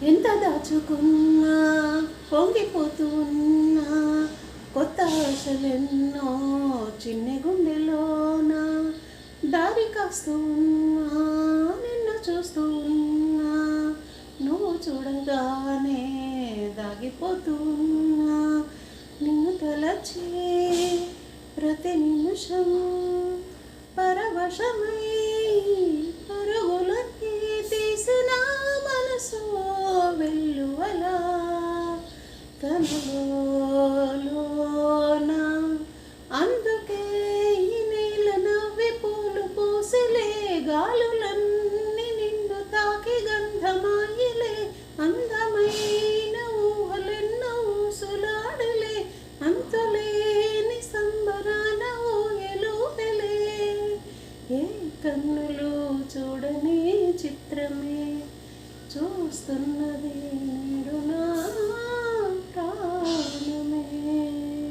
ఎంత దాచుకున్నా పొంగిపోతూ ఉన్నా కొత్త ఆశలెన్నో చిన్న గుండెలోన దారి కాస్తూ ఉన్నా నిన్ను చూస్తూ ఉన్నా నువ్వు చూడగానే దాగిపోతూ ఉన్నా నిన్ను తలచే ప్రతి నిమిషం పరవశమే తనలోన అందుకే ఈ నేల నవ్వి పూలు పూసిలే గాలులన్నీ నిన్ను తాకి గంధమాయిలే అందమైన ఊహలెన్నో ఊసులాడలే అంతులేని సంబరాన ఊయలుపెలే ఏ కన్నులు చూడని చిత్రమే చూస్తున్నది నేడు